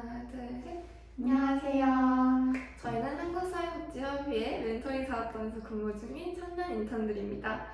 하나, 둘, 셋. 안녕하세요. 저희는 한국사회복지협의회 멘토링 사업단에서 근무 중인 청년 인턴들입니다.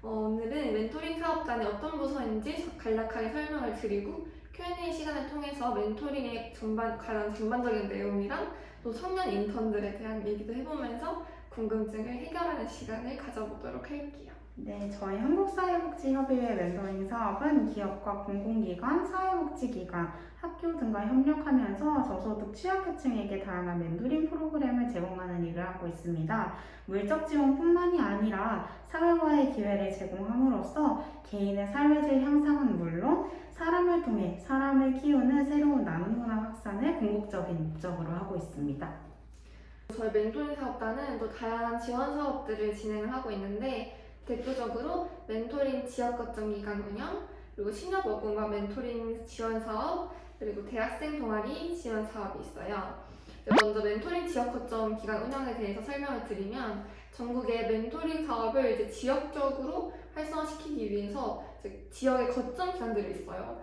어, 오늘은 멘토링 사업단이 어떤 부서인지 간략하게 설명을 드리고 Q&A 시간을 통해서 멘토링의 전반, 가장 전반적인 내용이랑 또 청년 인턴들에 대한 얘기도 해보면서 궁금증을 해결하는 시간을 가져보도록 할게요. 네, 저희 한국사회복지협의회 멘토링 사업은 기업과 공공기관, 사회복지기관, 학교 등과 협력하면서 저소득 취약계층에게 다양한 멘토링 프로그램을 제공하는 일을 하고 있습니다. 물적 지원뿐만이 아니라 사회화의 기회를 제공함으로써 개인의 삶의 질 향상은 물론 사람을 통해 사람을 키우는 새로운 나눔 문화 확산을 궁극적인 목적으로 하고 있습니다. 저희 멘토링 사업단은 또 다양한 지원 사업들을 진행을 하고 있는데 대표적으로 멘토링 지역 거점 기간 운영, 그리고 신협 어군과 멘토링 지원 사업, 그리고 대학생 동아리 지원 사업이 있어요. 먼저 멘토링 지역 거점 기간 운영에 대해서 설명을 드리면 전국의 멘토링 사업을 이제 지역적으로 활성화시키기 위해서 지역의 거점 기관들이 있어요.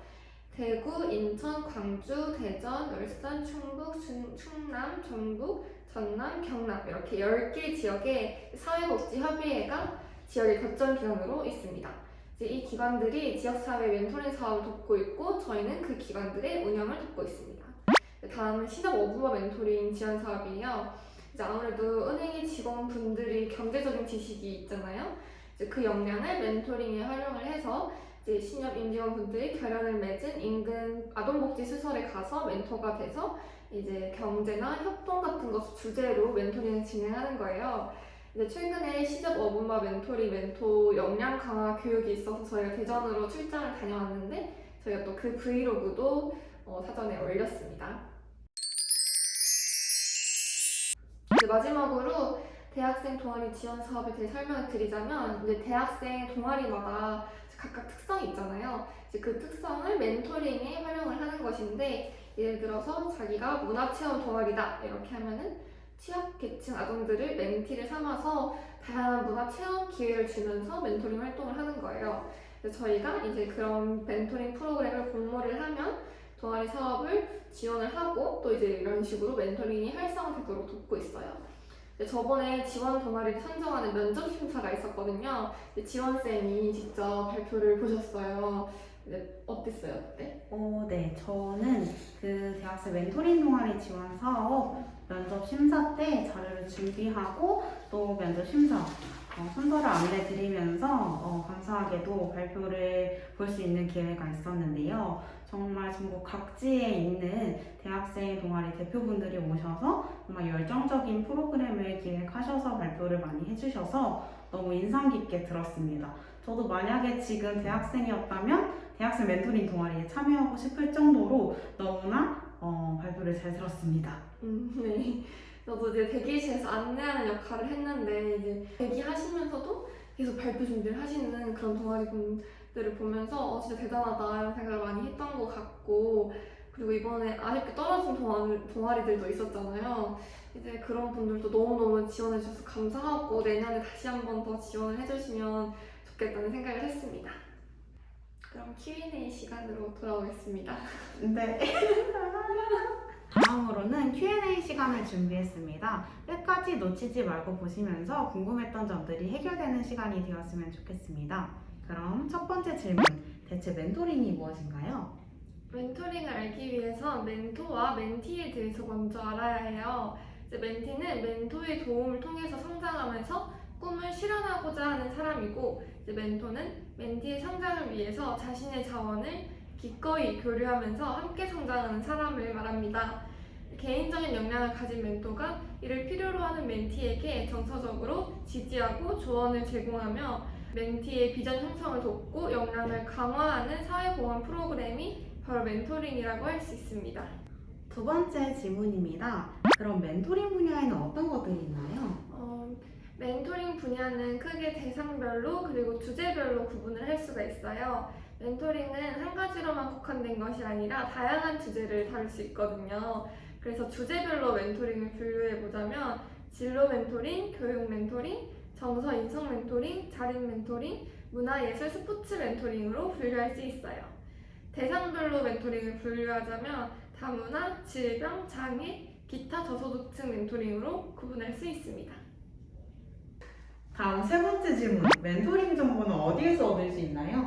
대구, 인천, 광주, 대전, 울산, 충북, 충, 충남, 전북, 전남, 경남 이렇게 10개 지역의 사회복지협의회가 지역의 거점 기관으로 있습니다. 이제 이 기관들이 지역사회 멘토링 사업을 돕고 있고 저희는 그 기관들의 운영을 돕고 있습니다. 다음은 신협 오브마 멘토링 지원 사업이에요. 이제 아무래도 은행의 직원분들이 경제적인 지식이 있잖아요. 이제 그 역량을 멘토링에 활용을 해서 이제 신협 임직원분들이 결연을 맺은 인근 아동복지 시설에 가서 멘토가 돼서 이제 경제나 협동 같은 것 주제로 멘토링을 진행하는 거예요. 이제 최근에 시접 어부마 멘토리 멘토 역량 강화 교육이 있어서 저희가 대전으로 출장을 다녀왔는데 저희가 또 그 브이로그도 어, 사전에 올렸습니다. 이제 마지막으로 대학생 동아리 지원 사업에 대해 설명을 드리자면 이제 대학생 동아리마다 각각 특성이 있잖아요. 이제 그 특성을 멘토링에 활용을 하는 것인데 예를 들어서 자기가 문화체험 동아리다 이렇게 하면은 취약계층 아동들을 멘티를 삼아서 다양한 문화체험 기회를 주면서 멘토링 활동을 하는 거예요. 그래서 저희가 이제 그런 멘토링 프로그램을 공모를 하면 동아리 사업을 지원을 하고 또 이제 이런 식으로 멘토링이 활성화되도록 돕고 있어요. 저번에 지원 동아리를 선정하는 면접 심사가 있었거든요. 지원쌤이 직접 발표를 보셨어요. 어땠어요, 그때? 어, 네. 저는 그 대학생 멘토링 동아리 지원 사업 면접 심사 때 자료를 준비하고 또 면접 심사 어, 순서를 안내 드리면서 어, 감사하게도 발표를 볼 수 있는 기회가 있었는데요. 정말 전국 각지에 있는 대학생 동아리 대표분들이 오셔서 정말 열정적인 프로그램을 기획하셔서 발표를 많이 해주셔서 너무 인상 깊게 들었습니다. 저도 만약에 지금 대학생이었다면 대학생 멘토링 동아리에 참여하고 싶을 정도로 너무나 어, 발표를 잘 들었습니다. 음, 네. 저도 이제 대기실에서 안내하는 역할을 했는데 이제 대기하시면서도 계속 발표 준비를 하시는 그런 동아리 분들을 보면서 어, 진짜 대단하다 이런 생각을 많이 했던 것 같고 그리고 이번에 아쉽게 떨어진 동아리, 동아리들도 있었잖아요. 이제 그런 분들도 너무너무 지원해 주셔서 감사하고 내년에 다시 한 번 더 지원을 해주시면 좋겠다는 생각을 했습니다. 그럼 Q&A 시간으로 돌아오겠습니다. 네. 다음으로는 Q&A 시간을 준비했습니다. 끝까지 놓치지 말고 보시면서 궁금했던 점들이 해결되는 시간이 되었으면 좋겠습니다. 그럼 첫 번째 질문. 대체 멘토링이 무엇인가요? 멘토링을 알기 위해서 멘토와 멘티에 대해서 먼저 알아야 해요. 이제 멘티는 멘토의 도움을 통해서 성장하면서 꿈을 실현하고자 하는 사람이고, 이제 멘토는 멘티의 성장을 위해서 자신의 자원을 기꺼이 교류하면서 함께 성장하는 사람을 말합니다. 개인적인 역량을 가진 멘토가 이를 필요로 하는 멘티에게 정서적으로 지지하고 조언을 제공하며 멘티의 비전 형성을 돕고 역량을 강화하는 사회보험 프로그램이 바로 멘토링이라고 할 수 있습니다. 두 번째 질문입니다. 그럼 멘토링 분야에는 어떤 것들이 있나요? 어, 멘토링 분야는 크게 대상별로 그리고 주제별로 구분을 할 수가 있어요. 멘토링은 한 가지로만 국한된 것이 아니라 다양한 주제를 다룰 수 있거든요. 그래서 주제별로 멘토링을 분류해 보자면 진로 멘토링, 교육 멘토링, 정서 인성 멘토링, 자립 멘토링, 문화 예술 스포츠 멘토링으로 분류할 수 있어요. 대상별로 멘토링을 분류하자면 다문화, 질병, 장애, 기타 저소득층 멘토링으로 구분할 수 있습니다. 다음 세 번째 질문. 멘토링 정보는 어디에서 얻을 수 있나요?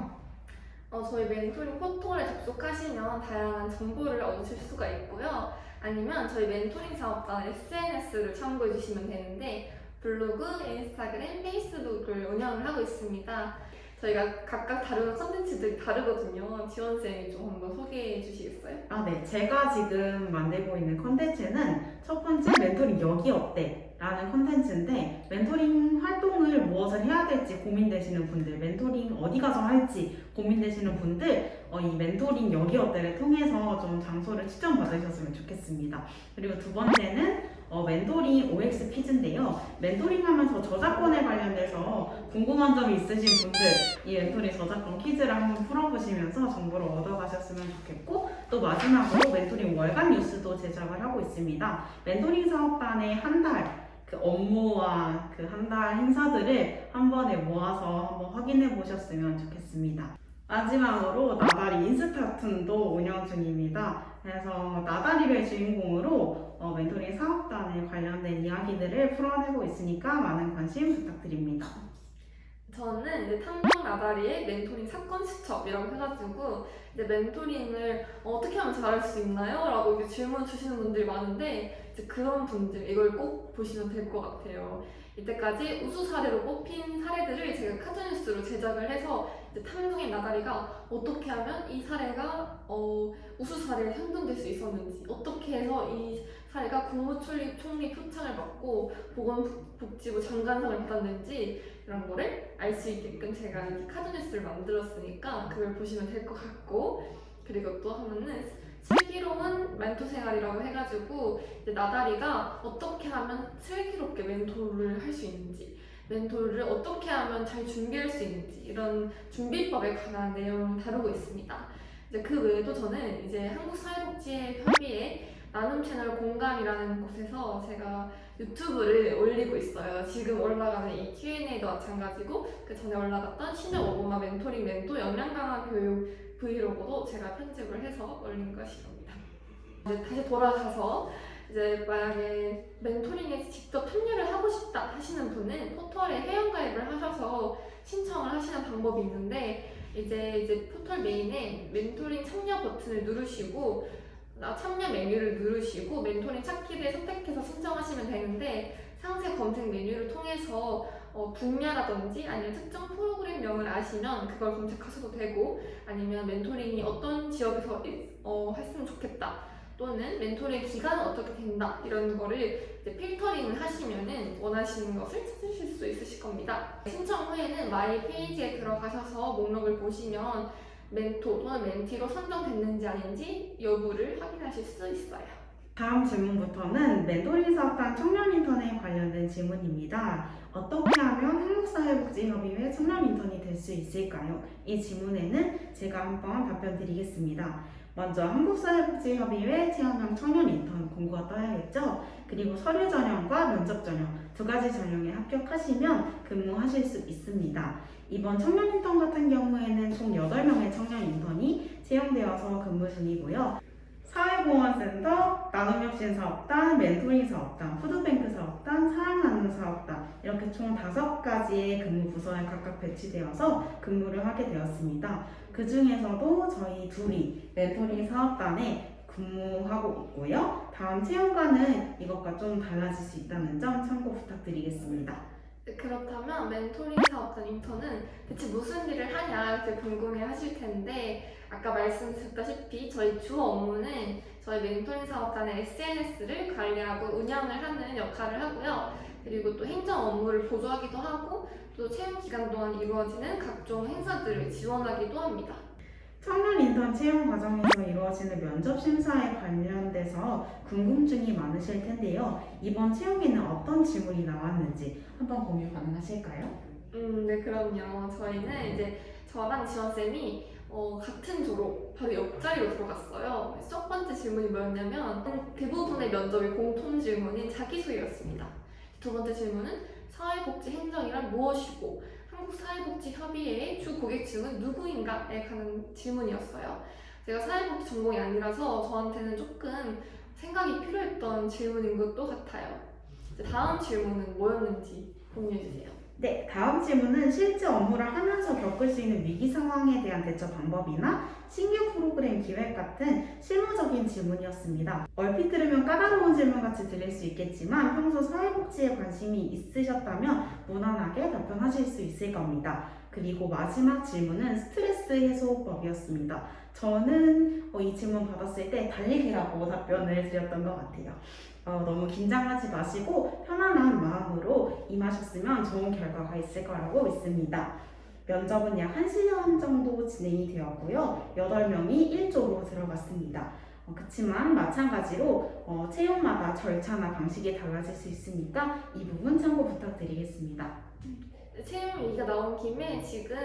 어, 저희 멘토링 포털에 접속하시면 다양한 정보를 얻으실 수가 있고요. 아니면 저희 멘토링 사업단 SNS를 참고해 주시면 되는데 블로그, 인스타그램, 페이스북을 운영을 하고 있습니다. 저희가 각각 다루는 컨텐츠들이 다르거든요. 지원쌤이 좀 한번 소개해 주시겠어요? 아, 네. 제가 지금 만들고 있는 컨텐츠는 첫 번째 멘토링 여기 어때? 라는 컨텐츠인데 멘토링 활동을 무엇을 해야 될지 고민되시는 분들, 멘토링 어디 가서 할지 고민되시는 분들 어, 이 멘토링 여기 어때를 통해서 좀 장소를 추천받으셨으면 좋겠습니다. 그리고 두 번째는 어, 멘토링 OX 퀴즈인데요. 멘토링 하면서 저작권에 관련돼서 궁금한 점이 있으신 분들 이 멘토링 저작권 퀴즈를 한번 풀어보시면서 정보를 얻어가셨으면 좋겠고 또 마지막으로 멘토링 월간 뉴스도 제작을 하고 있습니다. 멘토링 사업단의 한달 그 업무와 그 한 달 행사들을 한 번에 모아서 한번 확인해 보셨으면 좋겠습니다. 마지막으로 나다리 인스타툰도 운영 중입니다. 그래서 나다리를 주인공으로 어, 멘토링 사업단에 관련된 이야기들을 풀어내고 있으니까 많은 관심 부탁드립니다. 저는 이제 탐정 나다리의 멘토링 사건 수첩이라고 해가지고 이제 멘토링을 어떻게 하면 잘할 수 있나요? 라고 질문 주시는 분들이 많은데 이제 그런 분들 이걸 꼭 보시면 될 것 같아요. 이때까지 우수 사례로 뽑힌 사례들을 제가 카드뉴스 로 제작을 해서 이제 탐정의 나다리가 어떻게 하면 이 사례가 어, 우수 사례에 선정될 수 있었는지 어떻게 해서 이 사례가 국무총리 총리 표창을 받고 보건복지부 장관상을 받았는지 이런 거를 알 수 있게끔 제가 이렇게 카드뉴스를 만들었으니까 그걸 보시면 될 것 같고. 그리고 또 하나는 슬기로운 멘토 생활이라고 해가지고 나다리가 어떻게 하면 슬기롭게 멘토를 할 수 있는지 멘토를 어떻게 하면 잘 준비할 수 있는지 이런 준비법에 관한 내용을 다루고 있습니다. 이제 그 외에도 저는 이제 한국사회복지협의회 나눔 채널 공감이라는 곳에서 제가 유튜브를 올리고 있어요. 지금 올라가는 이 Q&A도 마찬가지고 그 전에 올라갔던 신영 오고마 멘토링 멘토 역량 강화 교육 브이로그도 제가 편집을 해서 올린 것이옵니다. 이제 다시 돌아가서 이제 만약에 멘토링에 직접 참여를 하고 싶다 하시는 분은 포털에 회원가입을 하셔서 신청을 하시는 방법이 있는데 이제 이제 포털 메인에 멘토링 참여 버튼을 누르시고 나 참여 메뉴를 누르시고 멘토링 찾기를 선택해서 신청하시면 되는데 상세 검색 메뉴를 통해서 어, 분야라든지 아니면 특정 프로그램명을 아시면 그걸 검색하셔도 되고 아니면 멘토링이 어떤 지역에서 일- 어, 했으면 좋겠다 또는 멘토링 기간은 어떻게 된다 이런 거를 필터링을 하시면은 원하시는 것을 찾으실 수 있으실 겁니다. 신청 후에는 마이 페이지에 들어가셔서 목록을 보시면 멘토 또는 멘티로 선정됐는지 아닌지 여부를 확인하실 수 있어요. 다음 질문부터는 멘토링 사업단 청년 인턴에 관련된 질문입니다. 어떻게 하면 한국사회복지협의회 청년 인턴이 될 수 있을까요? 이 질문에는 제가 한번 답변 드리겠습니다. 먼저 한국사회복지협의회 체험형 청년 인턴 공고가 떠야겠죠? 그리고 서류 전형과 면접 전형 두 가지 전형에 합격하시면 근무하실 수 있습니다. 이번 청년 인턴 같은 경우에는 총 8명의 청년 인턴이 채용되어서 근무 중이고요. 사회공헌센터, 나눔혁신 사업단, 멘토링 사업단, 푸드뱅크 사업단, 사랑나눔 사업단 이렇게 총 다섯 가지의 근무 부서에 각각 배치되어서 근무를 하게 되었습니다. 그 중에서도 저희 둘이 멘토링 사업단에 근무하고 있고요. 다음 체험관은 이것과 좀 달라질 수 있다는 점 참고 부탁드리겠습니다. 네, 그렇다면 멘토링 사업단 인턴은 대체 무슨 일을 하냐 궁금해 하실 텐데 아까 말씀드렸다시피 저희 주 업무는 저희 멘토링 사업단의 SNS를 관리하고 운영을 하는 역할을 하고요. 그리고 또 행정 업무를 보조하기도 하고 또 채용 기간 동안 이루어지는 각종 행사들을 지원하기도 합니다. 청년 인턴 채용 과정에서 이루어지는 면접 심사에 관련돼서 궁금증이 많으실 텐데요. 이번 채용에는 어떤 질문이 나왔는지 한번 공유 가능하실까요? 음, 네, 그럼요. 저희는 이제 저랑 지원쌤이 어, 같은 조로 바로 옆자리로 들어갔어요. 첫 번째 질문이 뭐였냐면 대부분의 면접의 공통 질문인 자기소개였습니다. 두 번째 질문은 사회복지 행정이란 무엇이고 한국사회복지협의회의 주 고객층은 누구인가에 관한 질문이었어요. 제가 사회복지 전공이 아니라서 저한테는 조금 생각이 필요했던 질문인 것도 같아요. 다음 질문은 뭐였는지 공유해주세요. 네, 다음 질문은 실제 업무를 하면서 겪을 수 있는 위기 상황에 대한 대처 방법이나 신규 프로그램 기획 같은 실무적인 질문이었습니다. 얼핏 들으면 까다로운 질문 같이 들릴 수 있겠지만 평소 사회복지에 관심이 있으셨다면 무난하게 답변하실 수 있을 겁니다. 그리고 마지막 질문은 스트레스 해소법이었습니다. 저는 어, 이 질문 받았을 때 달리기라고 답변을 드렸던 것 같아요. 어, 너무 긴장하지 마시고 편안한 마음으로 임하셨으면 좋은 결과가 있을 거라고 믿습니다. 면접은 약 1시간 정도 진행이 되었고요. 8명이 1조로 들어갔습니다. 어, 그치만 마찬가지로 어, 채용마다 절차나 방식이 달라질 수 있으니까 이 부분 참고 부탁드리겠습니다. 채용 얘기가 나온 김에 지금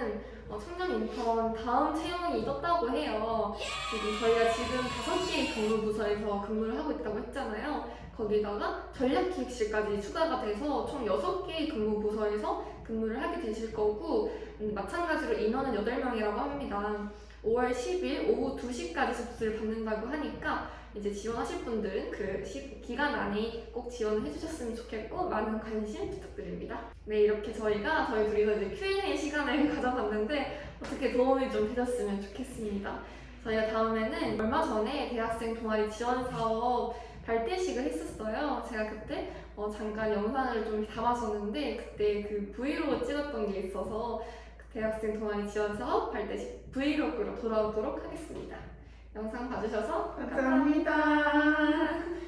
어, 청년 인턴 다음 채용이 떴다고 해요. 지금 저희가 지금 다섯 개의 근무 부서에서 근무를 하고 있다고 했잖아요. 거기다가 전략기획실까지 추가가 돼서 총 여섯 개의 근무 부서에서 근무를 하게 되실 거고 음, 마찬가지로 인원은 8명이라고 합니다. 5월 10일 오후 2시까지 접수를 받는다고 하니까 이제 지원하실 분들은 그 시- 기간 안에 꼭 지원을 해주셨으면 좋겠고 많은 관심 부탁드립니다. 네 이렇게 저희가 저희 둘이서 이제 Q&A 시간을 가져봤는데 어떻게 도움이 좀 되셨으면 좋겠습니다. 저희가 다음에는 얼마 전에 대학생 동아리 지원 사업 발대식을 했었어요. 제가 그때 어, 잠깐 영상을 좀 담았었는데 그때 그 브이로그 찍었던 게 있어서 그 대학생 동아리 지원 사업 발대식 브이로그로 돌아오도록 하겠습니다. 영상 봐주셔서 감사합니다. 감사합니다.